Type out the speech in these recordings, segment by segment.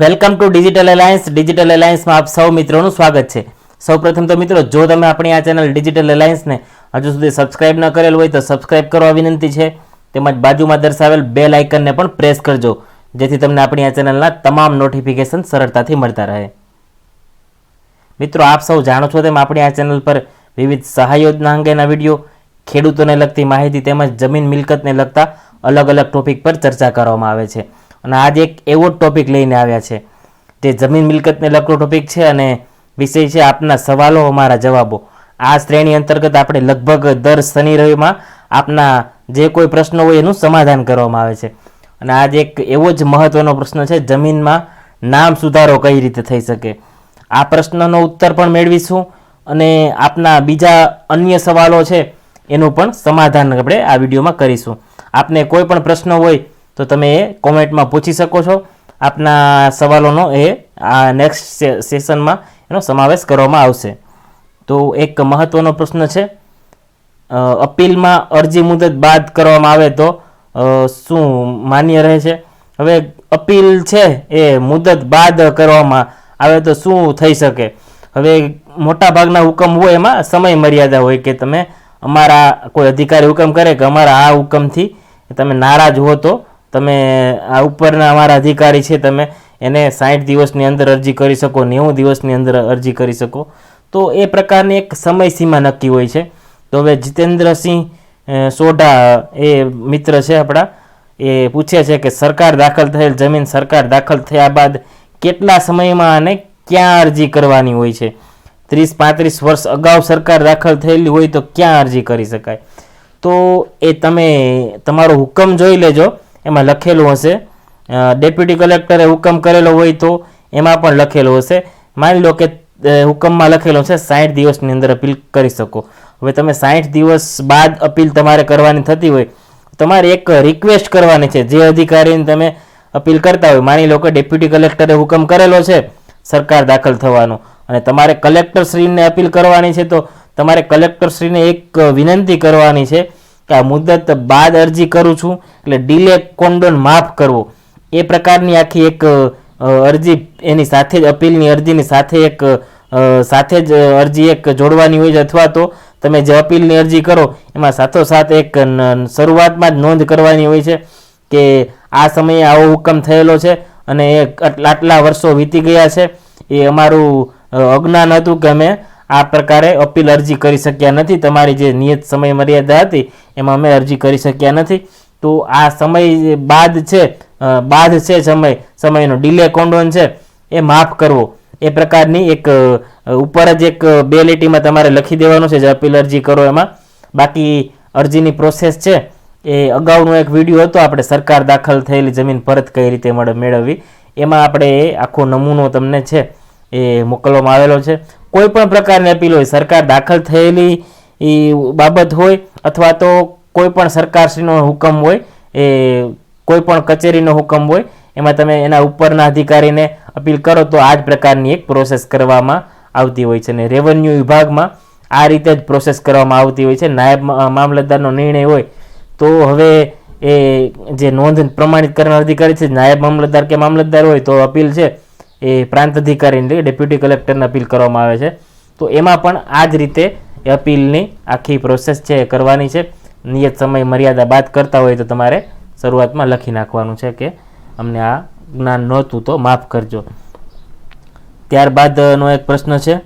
Welcome to digital alliance. Digital એલાયન્સમાં આપ સૌ મિત્રોનું સ્વાગત છે. સૌપ્રથમ તો મિત્રો, જો તમે આપણી આ ચેનલ ડિજિટલ એલાયન્સને હજુ સુધી સબસ્ક્રાઇબ ન કરેલ હોય તો સબસ્ક્રાઇબ કરવા વિનંતી છે. તેમજ બાજુમાં દર્શાવેલ બે લાઇકનને પણ પ્રેસ કરજો, જેથી તમને આપણી આ ચેનલના તમામ નોટિફિકેશન સરળતાથી મળતા રહે. મિત્રો, આપ સૌ જાણો છો તેમ આપણી આ ચેનલ પર વિવિધ સહાય યોજના અંગેના વીડિયો, ખેડૂતોને લગતી માહિતી તેમજ જમીન મિલકતને લગતા અલગ અલગ ટોપિક પર ચર્ચા કરવામાં આવે છે. અને આજે એક એવો ટોપિક લઈને આવ્યા છે. જે જમીન મિલકતને લગતો ટોપિક છે અને વિષય છે આપના સવાલો, અમારા જવાબો. આ શ્રેણી અંતર્ગત આપણે લગભગ દર શનિ રવિમાં આપના જે કોઈ પ્રશ્નો હોય એનું સમાધાન કરવામાં આવે છે. અને આજે એક એવો જ મહત્વનો પ્રશ્ન છે, જમીનમાં નામ સુધારો કઈ રીતે થઈ શકે? આ પ્રશ્નનો ઉત્તર પણ મેળવીશું અને આપના બીજા અન્ય સવાલો છે, એનું પણ સમાધાન આપણે આ વિડીયોમાં કરીશું. આપને કોઈ પણ પ્રશ્ન હોય તો તમે એ કોમેન્ટમાં પૂછી શકો છો. આપના સવાલોનો એ આ નેક્સ્ટ સેશનમાં એનો સમાવેશ કરવામાં આવશે. તો એક મહત્વનો પ્રશ્ન છે અપીલમાં અરજી મુદત બાદ કરવામાં આવે તો શું માન્ય રહે છે? હવે અપીલ છે એ મુદત બાદ કરવામાં આવે તો શું થઈ શકે? હવે મોટા ભાગના હુકમ હોય એમાં સમય મર્યાદા હોય કે તમે અમારા કોઈ અધિકારી હુકમ કરે કે અમારા આ હુકમથી તમે નારાજ હો તો તમે આ ઉપરના અમારા અધિકારી છે તમે, એને સાઠ દિવસની અંદર અરજી કરી શકો, નેવું દિવસની અંદર અરજી કરી શકો. તો એ પ્રકારની એક સમયસીમા નક્કી હોય છે. તો હવે જીતેન્દ્રસિંહ સોઢા એ મિત્ર છે આપણા, એ પૂછે છે કે સરકાર દાખલ થયેલ જમીન સરકાર દાખલ થયા બાદ કેટલા સમયમાં અને ક્યાં અરજી કરવાની હોય છે? ત્રીસ પાંત્રીસ વર્ષ અગાઉ સરકાર દાખલ થયેલી હોય તો ક્યાં અરજી કરી શકાય? તો એ તમે, તમારો હુકમ જોઈ લેજો. એમાં લખેલું હશે. ડેપ્યુટી કલેક્ટરે હુકમ કરેલો હોય તો એમાં પણ લખેલું હશે. માની લો કે હુકમમાં લખેલો છે સાઠ દિવસની અંદર અપીલ કરી શકો. હવે તમે સાઠ દિવસ બાદ અપીલ તમારે કરવાની થતી હોય, તમારે એક રિક્વેસ્ટ કરવાની છે. જે અધિકારીને તમે અપીલ કરતા હોય, માની લો કે ડેપ્યુટી કલેક્ટરે હુકમ કરેલો છે, સરકાર દાખલ થવાનો. અને તમારે કલેક્ટરશ્રીને અપીલ કરવાની છે તો તમારે કલેક્ટરશ્રીને એક વિનંતી કરવાની છે કે આ મુદત બાદ અરજી કરું છું, એટલે ડીલે કોન્ડોન માફ કરવો. એ પ્રકારની આખી એક અરજી એની સાથે જ, અપીલની અરજીની સાથે એક સાથે જ અરજી એક જોડવાની હોય છે, અથવા તો તમે જે અપીલની અરજી કરો, એમાં સાથોસાથ એક શરૂઆતમાં જ નોંધ કરવાની હોય છે કે આ સમયે આવો હુકમ થયેલો છે અને એ આટલા વર્ષો વીતી ગયા છે. એ અમારું અજ્ઞાન હતું કે અમે આ પ્રકારે અપીલ અરજી કરી શક્યા નથી. તમારી જે નિયત સમય મર્યાદા હતી, એમાં અમે અરજી કરી શક્યા નથી. તો આ સમય બાદ છે બાદ છે સમય, સમયનો ડિલે કોન્ડોન છે, એ માફ કરવો. એ પ્રકારની એક ઉપર જ એક બે લીટીમાં તમારે લખી દેવાનું છે જે અપીલ અરજી કરો એમાં. બાકી અરજીની પ્રોસેસ છે, એ અગાઉનો એક વીડિયો હતો, આપણે સરકાર દાખલ થયેલી જમીન પરત કઈ રીતે મળે, મેળવવી. એમાં આપણે આખો નમૂનો તમને છે, એ મોકલવામાં આવેલો છે. કોઈ પણ પ્રકારની અપીલ હોય, સરકાર દાખલ થયેલી એ બાબત હોય અથવા તો કોઈ પણ સરકારશ્રીનો હુકમ હોય, એ કોઈ પણ કચેરીનો હુકમ હોય, એમાં તમે એના ઉપરના અધિકારીને અપીલ કરો તો આ જ પ્રકારની એક પ્રોસેસ કરવામાં આવતી હોય છે. અને રેવન્યુ વિભાગમાં આ રીતે જ પ્રોસેસ કરવામાં આવતી હોય છે. નાયબ મામલતદારનો નિર્ણય હોય તો હવે એ જે નોંધ પ્રમાણિત કરનાર અધિકારી છે, નાયબ મામલતદાર કે મામલતદાર હોય તો અપીલ છે. એ પ્રાંત અધિકારીને ડેપ્યુટી કલેક્ટરને અપીલ કરવામાં આવે છે. તો એમાં પણ આ જ રીતે અપીલની આખી પ્રોસેસ છે એ કરવાની છે. નિયત સમય મર્યાદા બાદ કરતા હોય તો તમારે શરૂઆતમાં લખી નાખવાનું છે કે અમને આ જ્ઞાન નહોતું તો માફ કરજો. ત્યારબાદનો એક પ્રશ્ન છે.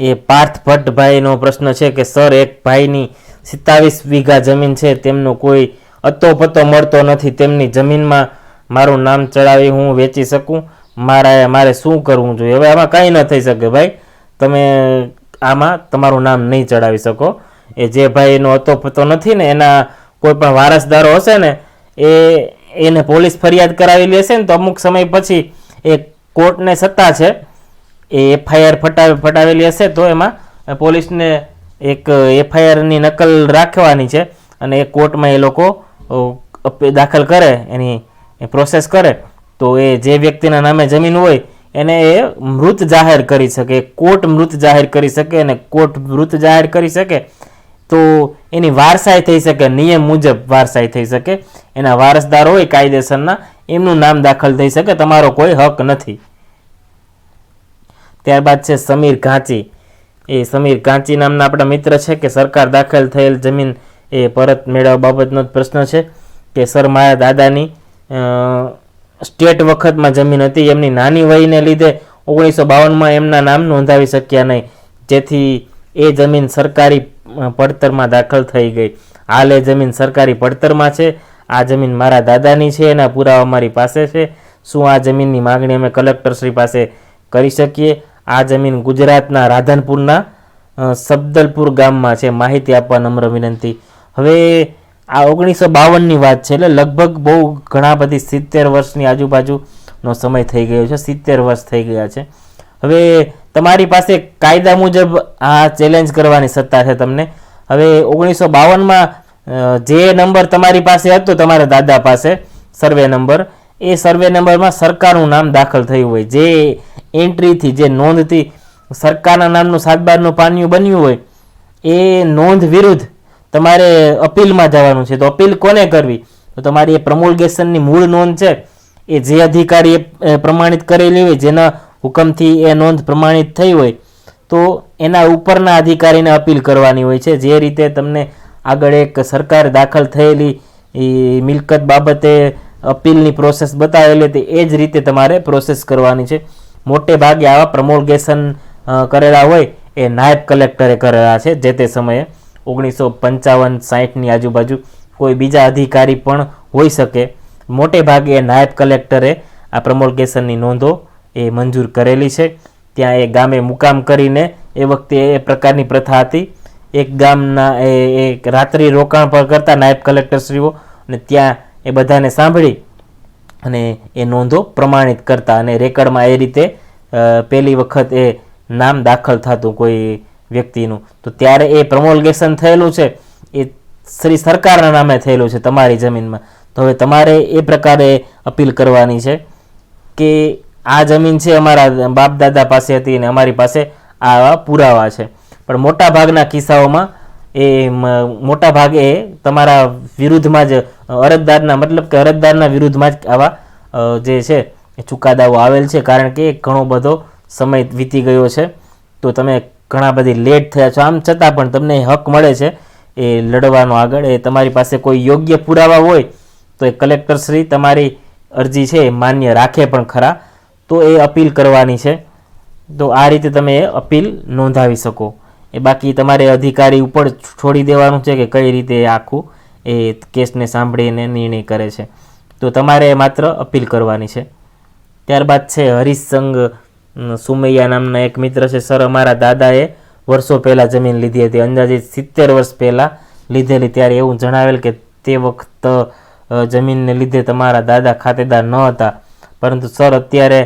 એ પાર્થ ભટ્ટભાઈનો પ્રશ્ન છે કે, સર, એક ભાઈની સિત્તાવીસ વીઘા જમીન છે, તેમનો કોઈ અતોપતો મળતો નથી, તેમની જમીનમાં મારું નામ ચડાવી હું વેચી શકું? મારા મારે શું કરવું જોઈએ? હવે આમાં કંઈ ન થઈ શકે ભાઈ. તમે આમાં તમારું નામ નહીં ચડાવી શકો. એ જે ભાઈનો અતો પતો નથી ને, એના કોઈ પણ વારસદારો હશે ને, એ એને પોલીસ ફરિયાદ કરાવી લેશે ને, તો અમુક સમય પછી એ કોર્ટને સત્તા છે. એ એફઆઈઆર ફટાવે, ફટાવેલી હશે તો એમાં પોલીસને એક એફઆઈઆરની નકલ રાખવાની છે અને એ કોર્ટમાં એ લોકો દાખલ કરે, એની પ્રોસેસ કરે, તો એ જે વ્યક્તિના નામે જમીન હોય એને એ મૃત જાહેર કરી શકે, કોર્ટ મૃત જાહેર કરી શકે અને કોર્ટ મૃત જાહેર કરી શકે, તો એની વારસાઈ થઈ શકે, નિયમ મુજબ વારસાઈ થઈ શકે, એના વારસદાર હોય કાયદેસરના, એમનું નામ દાખલ થઈ શકે, તમારો કોઈ હક નથી. ત્યારબાદ છે સમીર ઘાંચી. એ સમીર ઘાંચી નામના આપણા મિત્ર છે કે સરકાર દાખલ થયેલ જમીન એ પરત મેળવવા બાબતનો જ પ્રશ્ન છે કે સર મારા દાદાની સ્ટેટ વખતમાં જમીન હતી, એમની નાની વયને લીધે ઓગણીસો બાવનમાં એમના નામ નોંધાવી શક્યા નહીં. જેથી એ જમીન સરકારી પડતરમાં દાખલ થઈ ગઈ. હાલ એ જમીન સરકારી પડતરમાં છે. આ જમીન મારા દાદાની છે, એના પુરાવા મારી પાસે છે. શું આ જમીનની માગણી અમે કલેક્ટરશ્રી પાસે કરી શકીએ? આ જમીન ગુજરાતના રાધનપુરના સબદલપુર ગામમાં છે. માહિતી આપવા નમ્ર વિનંતી. હવે આ ઓગણીસો બાવનની વાત છે એટલે લગભગ બહુ ઘણા બધી સિત્તેર વર્ષની આજુબાજુનો સમય થઈ ગયો છે. સિત્તેર વર્ષ થઈ ગયા છે. હવે તમારી પાસે કાયદા મુજબ આ ચેલેન્જ કરવાની સત્તા છે તમને. હવે ઓગણીસો બાવનમાં જે નંબર તમારી પાસે હતો, તમારા દાદા પાસે, સર્વે નંબર, એ સર્વે નંબરમાં સરકારનું નામ દાખલ થયું હોય. જે એન્ટ્રીથી જે નોંધથી સરકારના નામનું સાત બારનું પાનિયું બન્યું હોય, એ નોંધ વિરુદ્ધ તમારે અપીલમાં જવાનું છે. તો અપીલ કોને કરવી? તો તમારી એ પ્રમોલગેશનની મૂળ નોંધ છે. એ જે અધિકારીએ પ્રમાણિત કરેલી હોય, જેના હુકમથી એ નોંધ પ્રમાણિત થઈ હોય, તો એના ઉપરના અધિકારીને અપીલ કરવાની હોય છે. જે રીતે તમને આગળ એક સરકાર દાખલ થયેલી મિલકત બાબતે અપીલની પ્રોસેસ બતાવેલી હતી, એ જ રીતે તમારે પ્રોસેસ કરવાની છે. મોટે ભાગે આવા પ્રમોલગેશન કરેલા હોય એ નાયબ કલેક્ટરે કરેલા છે જે તે સમયે ઓગણીસો પંચાવન, સાહીઠની આજુબાજુ કોઈ બીજા અધિકારી પણ હોઈ શકે. મોટે ભાગે નાયબ કલેક્ટરે આ પ્રમોલગેશનની નોંધો એ મંજૂર કરેલી છે. ત્યાં એ ગામે મુકામ કરીને એ વખતે એ પ્રકારની પ્રથા હતી. એક ગામના એ રાત્રિ રોકાણ પર કરતા નાયબ કલેક્ટરશ્રીઓ અને ત્યાં એ બધાને સાંભળી અને એ નોંધો પ્રમાણિત કરતા અને રેકર્ડમાં એ રીતે પહેલી વખત એ નામ દાખલ થતું કોઈ વ્યક્તિનું. તો ત્યારે એ પ્રમોલગેશન થયેલું છે, એ શ્રી સરકારના નામે થયેલું છે તમારી જમીનમાં. તો હવે તમારે એ પ્રકારે અપીલ કરવાની છે કે આ જમીન છે અમારા બાપ દાદા પાસે હતી અને અમારી પાસે આવા પુરાવા છે. પણ મોટા ભાગના કિસ્સાઓમાં એ મોટા ભાગે તમારા વિરુદ્ધમાં જ અરજદારના, મતલબ કે અરજદારના વિરુદ્ધમાં જ આવા જે છે, એ ચુકાદાઓ આવેલ છે. કારણ કે ઘણો બધો સમય વીતી ગયો છે. તો તમે ઘણા બધી લેટ થયા છો. આમ છતાં પણ તમને હક મળે છે એ લડવાનો આગળ. એ તમારી પાસે કોઈ યોગ્ય પુરાવા હોય તો એ કલેક્ટરશ્રી તમારી અરજી છે માન્ય રાખે પણ ખરા. તો એ અપીલ કરવાની છે. તો આ રીતે તમે એ અપીલ નોંધાવી શકો. એ બાકી તમારે અધિકારી ઉપર છોડી દેવાનું છે કે કઈ રીતે આખું એ કેસને સાંભળીને નિર્ણય કરે છે. તો તમારે માત્ર અપીલ કરવાની છે. ત્યારબાદ છે હરીશસંગ સુમૈયા નામના એક મિત્ર છે. સર, અમારા દાદાએ વર્ષો પહેલાં જમીન લીધી હતી. અંદાજે સિત્તેર વર્ષ પહેલાં લીધેલી. ત્યારે એવું જણાવેલ કે તે વખત જમીનને લીધે તમારા દાદા ખાતેદાર ન હતા. પરંતુ સર, અત્યારે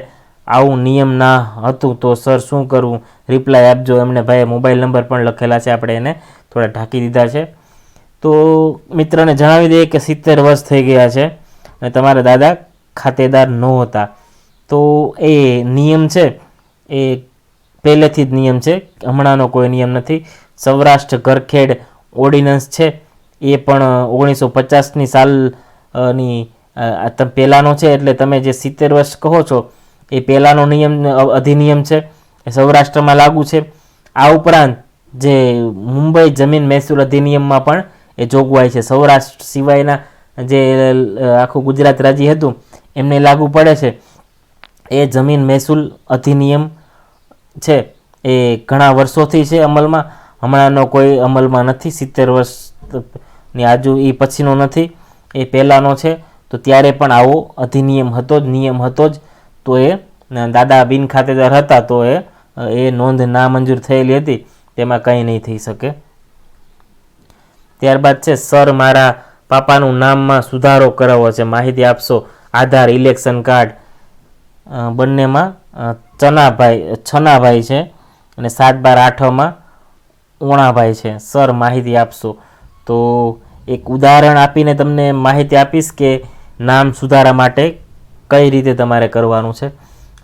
આવું નિયમ ના હતું તો સર શું કરવું? રિપ્લાય આપજો. એમને ભાઈ મોબાઈલ નંબર પણ લખેલા છે. આપણે એને થોડા ઢાંકી દીધા છે. તો મિત્રને જણાવી દઈએ કે સિત્તેર વર્ષ થઈ ગયા છે અને તમારા દાદા ખાતેદાર નહોતા તો એ નિયમ છે, એ પહેલેથી જ નિયમ છે. હમણાંનો કોઈ નિયમ નથી. સૌરાષ્ટ્ર ઘરખેડ ઓર્ડિનન્સ છે. એ પણ ઓગણીસો પચાસની સાલની પહેલાંનો છે. એટલે તમે જે સિત્તેર વર્ષ કહો છો એ પહેલાંનો નિયમ, અધિનિયમ છે, એ સૌરાષ્ટ્રમાં લાગુ છે. આ ઉપરાંત જે મુંબઈ જમીન મહેસૂલ અધિનિયમમાં પણ એ જોગવાઈ છે. સૌરાષ્ટ્ર સિવાયના જે આખું ગુજરાત રાજ્ય હતું, એમને લાગુ પડે છે. એ જમીન મહેસૂલ અધિનિયમ છે. એ ઘણા વર્ષોથી છે અમલમાં. હમણાંનો કોઈ અમલમાં નથી. સિત્તેર વર્ષની આજુ એ પછીનો નથી. એ પહેલાંનો છે. તો ત્યારે પણ આવો અધિનિયમ હતો જ, નિયમ હતો જ. તો એ દાદા બિન ખાતેદાર હતા તો એ એ નોંધ નામંજૂર થયેલી હતી, તેમાં કંઈ નહીં થઈ શકે. ત્યારબાદ છે, સર, મારા પાપાનું નામમાં સુધારો કરાવવો છે. માહિતી આપશો. Aadhaar, election card. બંનેમાં ચનાભાઈ, છનાભાઈ છે અને સાત બાર આઠમાં ઉણાભાઈ છે. સર, માહિતી આપશો. તો એક ઉદાહરણ આપીને તમને માહિતી આપીશ કે નામ સુધારા માટે કઈ રીતે તમારે કરવાનું છે?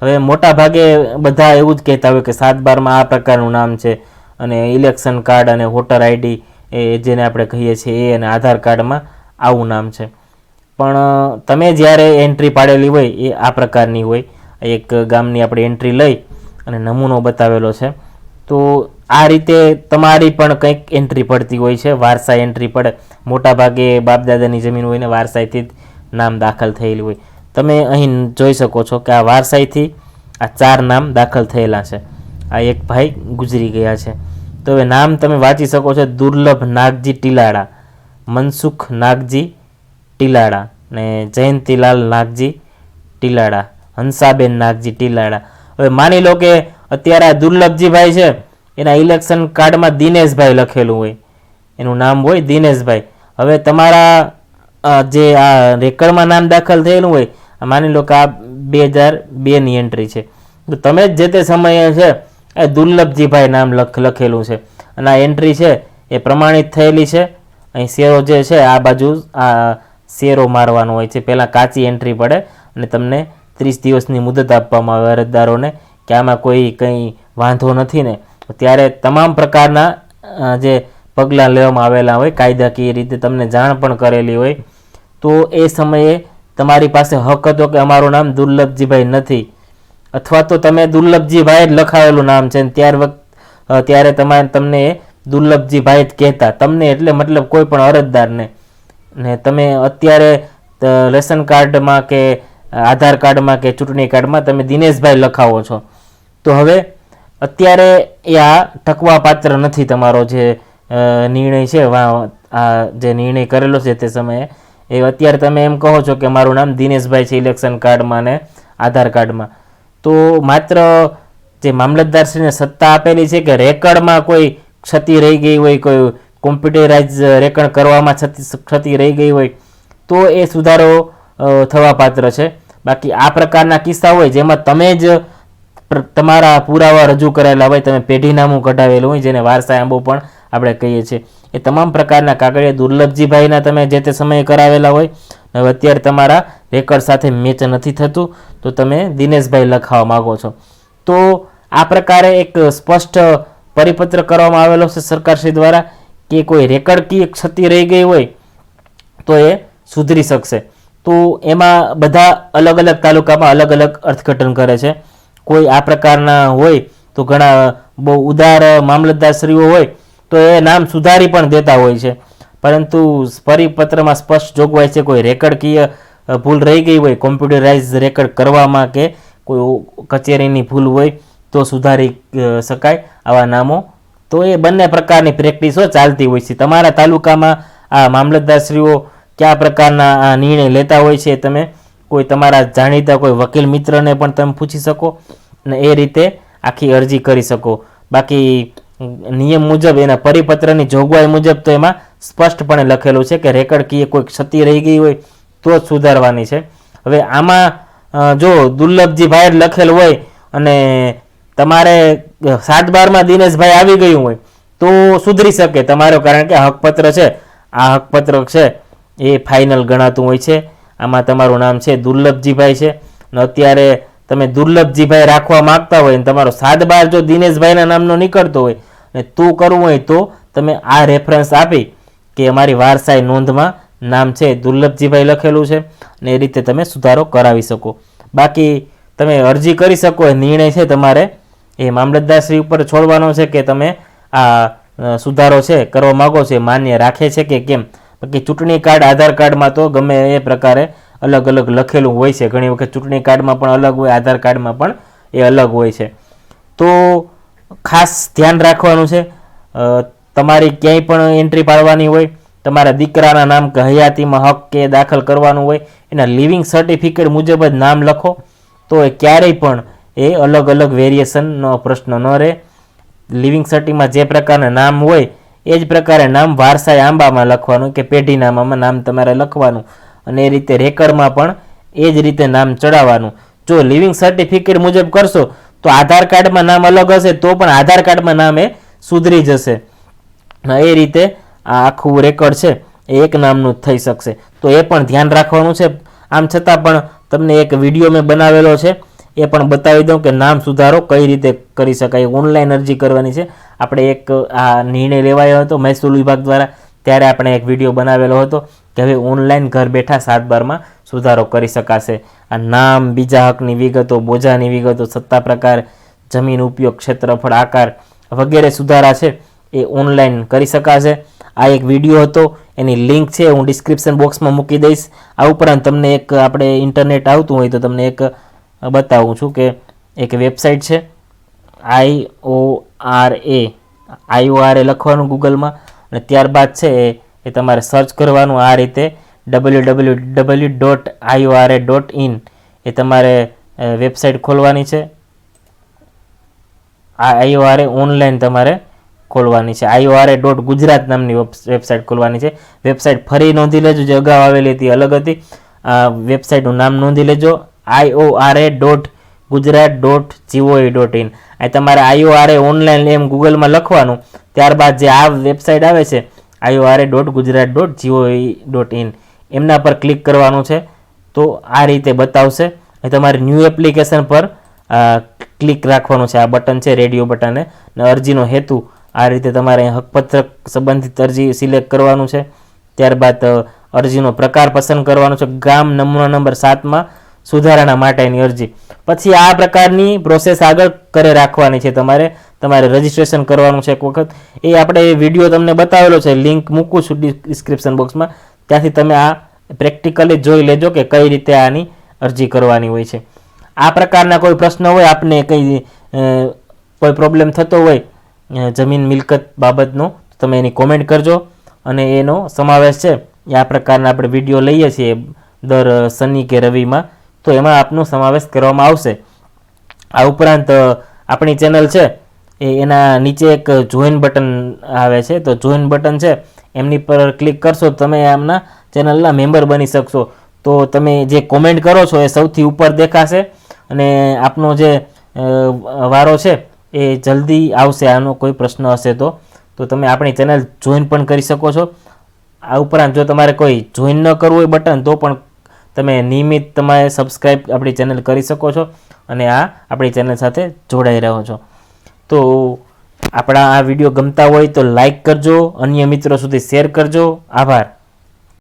હવે મોટા ભાગે બધા એવું જ કહેતા હોય કે સાત બારમાં આ પ્રકારનું નામ છે અને ઇલેક્શન કાર્ડ અને વોટર આઈડી એ જેને આપણે કહીએ છીએ એ અને આધાર કાર્ડમાં આવું નામ છે. પણ તમે જ્યારે એન્ટ્રી પાડેલી હોય એ આ પ્રકારની હોય. એક ગામની આપણે એન્ટ્રી લઈ અને નમૂનો બતાવેલો છે. તો આ રીતે તમારી પણ કંઈક એન્ટ્રી પડતી હોય છે. વારસા એન્ટ્રી પડે. મોટાભાગે બાપદાદાની બાપ દાદાની જમીન હોય ને વારસાઈથી જ નામ દાખલ થયેલી હોય. તમે અહીં જોઈ શકો છો કે આ વારસાઈથી આ ચાર નામ દાખલ થયેલા છે. આ એક ભાઈ ગુજરી ગયા છે. તો હવે નામ તમે વાંચી શકો છો દુર્લભ નાગજી ટીલાળા, મનસુખ નાગજી ટીલાળા ને જયંતીલાલ નાગજી ટીલાળા, હંસાબેન નાગજી ટીલાળા. હવે માની લો કે અત્યારે આ દુર્લભજીભાઈ છે, એના ઇલેક્શન કાર્ડમાં દિનેશભાઈ લખેલું હોય. એનું નામ હોય દિનેશભાઈ. હવે તમારા જે આ રેકર્ડમાં નામ દાખલ થયેલું હોય માની લો કે આ બે હજાર બેની એન્ટ્રી છે. તો તમે જ જે તે સમયે છે, એ દુર્લભજીભાઈ નામ લખ, લખેલું છે. અને આ એન્ટ્રી છે, એ પ્રમાણિત થયેલી છે. અહીં શેરો જે છે, આ બાજુ આ શેરો મારવાનો હોય છે. પહેલાં કાચી એન્ટ્રી પડે અને તમને ત્રીસ દિવસની મુદત આપવામાં આવે અરજદારોને કે આમાં કોઈ કંઈ વાંધો નથી ને. ત્યારે તમામ પ્રકારના જે પગલાં લેવામાં આવેલા હોય, કાયદાકીય રીતે તમને જાણ પણ કરેલી હોય, તો એ સમયે તમારી પાસે હક હતો કે અમારું નામ દુર્લભજીભાઈ નથી? અથવા તો તમે દુર્લભજીભાઈ જ લખાવેલું નામ છે ને ત્યાર વખત ત્યારે તમારે તમને દુર્લભજીભાઈ જ કહેતા. તમને એટલે મતલબ કોઈ પણ અરજદારને. ને તમે અત્યારે રેશન કાર્ડમાં કે આધાર કાર્ડમાં કે ચૂંટણી કાર્ડમાં તમે દિનેશભાઈ લખાવો છો. તો હવે અત્યારે એ આ ઠકવા પાત્ર નથી તમારો જે નિર્ણય છે આ જે નિર્ણય કરેલો છે તે સમયે. એ અત્યારે તમે એમ કહો છો કે મારું નામ દિનેશભાઈ છે ઇલેક્શન કાર્ડમાં ને આધાર કાર્ડમાં તો માત્ર જે મામલતદારશ્રીને સત્તા આપેલી છે કે રેકર્ડમાં કોઈ ક્ષતિ રહી ગઈ હોય, કોઈ કોમ્પ્યુટરાઇઝ રેકર્ડ કરવામાં ક્ષતિ રહી ગઈ હોય, તો એ સુધારો થવા પાત્ર છે. બાકી આ પ્રકારના કિસ્સા હોય જેમાં તમે જ તમારા પુરાવા રજૂ કરેલા હોય, તમે પેઢીનામું કઢાવેલું હોય, જેને વારસા આંબો પણ આપણે કહીએ છીએ. એ તમામ પ્રકારના કાગળિયા દુર્લભજીભાઈના તમે જે તે સમયે કરાવેલા હોય હવે અત્યારે તમારા રેકર્ડ સાથે મેચ નથી થતું, તો તમે દિનેશભાઈ લખાવા માગો છો. તો આ પ્રકારે એક સ્પષ્ટ પરિપત્ર કરવામાં આવેલો છે સરકારશ્રી દ્વારા કે કોઈ રેકર્ડ કી ક્ષતિ રહી ગઈ હોય, તો એ સુધરી શકશે. તો એમાં બધા અલગ અલગ તાલુકામાં અલગ અલગ અર્થઘટન કરે છે. કોઈ આ પ્રકારના હોય, તો ઘણા બહુ ઉદાર મામલતદારશ્રીઓ હોય તો એ નામ સુધારી પણ દેતા હોય છે. પરંતુ પરિપત્રમાં સ્પષ્ટ જોગવાઈ છે, કોઈ રેકર્ડકીય ભૂલ રહી ગઈ હોય કોમ્પ્યુટરાઇઝ રેકર્ડ કરવામાં કે કોઈ કચેરીની ભૂલ હોય, તો સુધારી શકાય આવા નામો. તો એ બંને પ્રકારની પ્રેક્ટિસો ચાલતી હોય છે. તમારા તાલુકામાં આ મામલતદારશ્રીઓ કયા પ્રકારના આ નિર્ણય લેતા હોય છે તમે કોઈ તમારા જાણીતા કોઈ વકીલ મિત્રને પણ તમે પૂછી શકો અને એ રીતે આખી અરજી કરી શકો. બાકી નિયમ મુજબ એના પરિપત્રની જોગવાઈ મુજબ તો એમાં સ્પષ્ટપણે લખેલું છે કે રેકર્ડ કીએ કોઈ ક્ષતિ રહી ગઈ હોય તો જ સુધારવાની છે. હવે આમાં જો દુર્લભજીભાઈ લખેલ હોય અને તમારે સાત બારમાં દિનેશભાઈ આવી ગયું હોય તો સુધરી શકે તમારો કારણ કે હકપત્ર છે. આ હકપત્ર છે એ ફાઇનલ ગણાતું હોય છે. આમાં તમારું નામ છે દુર્લભજીભાઈ છે. અને અત્યારે તમે દુર્લભજીભાઈ રાખવા માંગતા હોય અને તમારો સાત બાર જો દિનેશભાઈના નામનો નીકળતો હોય અને તું કરવું હોય તો તમે આ રેફરન્સ આપી કે અમારી વારસાઈ નોંધમાં નામ છે દુર્લભજીભાઈ લખેલું છે અને એ રીતે તમે સુધારો કરાવી શકો. બાકી તમે અરજી કરી શકો, એ નિર્ણય છે તમારે. એ મામલતદારશ્રી ઉપર છોડવાનો છે કે તમે આ સુધારો છે, કરવા માગો છો માન્ય રાખે છે કે કેમ? બાકી ચૂંટણી કાર્ડ, આધાર કાર્ડમાં તો ગમે એ પ્રકારે અલગ અલગ લખેલું હોય છે. ઘણી વખત ચૂંટણી કાર્ડમાં પણ અલગ હોય, આધાર કાર્ડમાં પણ એ અલગ હોય છે. તો ખાસ ધ્યાન રાખવાનું છે. તમારી ક્યાંય પણ એન્ટ્રી પાડવાની હોય, તમારા દીકરાના નામ કે હયાતીમાં હક કે દાખલ કરવાનું હોય, એના લિવિંગ સર્ટિફિકેટ મુજબ જ નામ લખો, તો એ ક્યારેય પણ એ અલગ અલગ વેરિએશનનો પ્રશ્ન ન રહે. લિવિંગ સર્ટિમાં જે પ્રકારના નામ હોય, એ જ પ્રકારે નામ વારસાઈ આંબામાં લખવાનું કે પેઢીનામામાં નામ તમારે લખવાનું અને એ રીતે રેકર્ડમાં પણ એ જ રીતે નામ ચડાવવાનું. જો લિવિંગ સર્ટિફિકેટ મુજબ કરશો તો આધાર કાર્ડમાં નામ અલગ હશે તો પણ આધાર કાર્ડમાં નામ એ સુધરી જશે. એ રીતે આ આખું રેકોર્ડ છે, એ એક નામનું થઈ શકશે. તો એ પણ ધ્યાન રાખવાનું છે. આમ છતાં પણ તમને એક વીડિયો મેં બનાવેલો છે, એ પણ બતાવી દઉં કે નામ સુધારો, કઈ રીતે કરી શકાય, ઓનલાઈન અરજી કરવાની છે. આપણે એક આ નિર્ણય લેવાયો હતો મહેસૂલ વિભાગ દ્વારા, ત્યારે આપણે એક વીડિયો બનાવેલો હતો કે હવે ઓનલાઈન ઘર બેઠા સાત બારમાં સુધારો કરી શકાશે. આ નામ, બીજા હકની વિગતો, બોજાની વિગતો, સત્તા પ્રકાર, જમીન, ઉપયોગ, ક્ષેત્રફળ, આકાર વગેરે સુધારા છે એ ઓનલાઈન કરી શકાશે. આ એક વીડિયો હતો, એની લિંક છે, હું ડિસ્ક્રિપ્શન બોક્સમાં મૂકી દઈશ. આ ઉપરાંત તમને એક આપણે ઇન્ટરનેટ આવતું હોય તો તમને એક બતાવું છું કે એક વેબસાઇટ છે, આઈ ઓ આર એ, આઈ ઓ આર એ લખવાનું ગૂગલમાં અને ત્યારબાદ છે એ તમારે સર્ચ કરવાનું આ રીતે. W W W dot IORA dot in એ તમારે વેબસાઇટ ખોલવાની છે. આ આઈઓઆરએ ઓનલાઈન તમારે ખોલવાની છે. આઈઓઆરએ ડોટ ગુજરાત નામની વેબસાઇટ ખોલવાની છે. વેબસાઇટ ફરી નોંધી લેજો, જે અગાઉ આવેલી હતી અલગ હતી. વેબસાઇટનું નામ નોંધી લેજો. IORA dot Gujarat dot GOI dot in આ તમારે આઈઓઆરએ ઓનલાઈન એમ ગૂગલમાં લખવાનું. ત્યારબાદ જે આ વેબસાઇટ આવે છે IORA dot Gujarat dot GOI dot in એમના પર ક્લિક કરવાનું છે, તો આ રીતે બતાવશે. તમારે ન્યૂ એપ્લિકેશન પર ક્લિક રાખવાનું છે. આ બટન છે રેડિયો બટને અને અરજીનો હેતુ આ રીતે તમારે હકપત્રક સંબંધિત અરજી સિલેક્ટ કરવાનું છે. ત્યારબાદ અરજીનો પ્રકાર પસંદ કરવાનો છે. ગામ, નમૂના નંબર સાતમાં સુધારણા માટેની અરજી. પછી આ પ્રકારની પ્રોસેસ આગળ કરે રાખવાની છે તમારે. તમારે રજીસ્ટ્રેશન કરવાનું છે એક વખત. એ આપણે વીડિયો તમને બતાવેલો છે. લિંક મૂકું છું ડિસ્ક્રિપ્શન બોક્સમાં ત્યાંથી તમે આ પ્રેક્ટિકલી જોઈ લેજો કે કઈ રીતે આની અરજી કરવાની હોય છે. આ પ્રકારના કોઈ પ્રશ્ન હોય, આપને કંઈ કોઈ પ્રોબ્લેમ થતો હોય જમીન મિલકત બાબતનો તમે એની કોમેન્ટ કરજો. અને એનો સમાવેશ છે, એ આ પ્રકારના આપણે વીડિયો લઈએ છીએ, દર શનિ કે રવિમાં, તો એમાં આપનો સમાવેશ કરવામાં આવશે. આ ઉપરાંત આપણી ચેનલ છે, એ એના નીચે એક જોઈન બટન આવે છે, તો જોઈન બટન છે એમની પર ક્લિક કરશો, તમે આમના ચેનલના મેમ્બર બની શકશો. તો તમે જે કોમેન્ટ કરો છો એ સૌથી ઉપર દેખાશે અને આપનો જે વારો છે એ જલ્દી આવશે, આનો કોઈ પ્રશ્ન હશે તો. તો તમે આપણી ચેનલ જોઈન પણ કરી શકો છો. આ ઉપરાંત જો તમારે કોઈ જોઈન ન કરવું હોય બટન તો પણ તમે નિયમિત તમારે સબસ્ક્રાઈબ આપણી ચેનલ કરી શકો છો અને આ આપણી ચેનલ સાથે જોડાઈ રહ્યો છો. તો આપણા આ વીડિયો ગમતા હોય તો લાઈક કરજો અન્ય મિત્રો સુધી શેર કરજો. આભાર.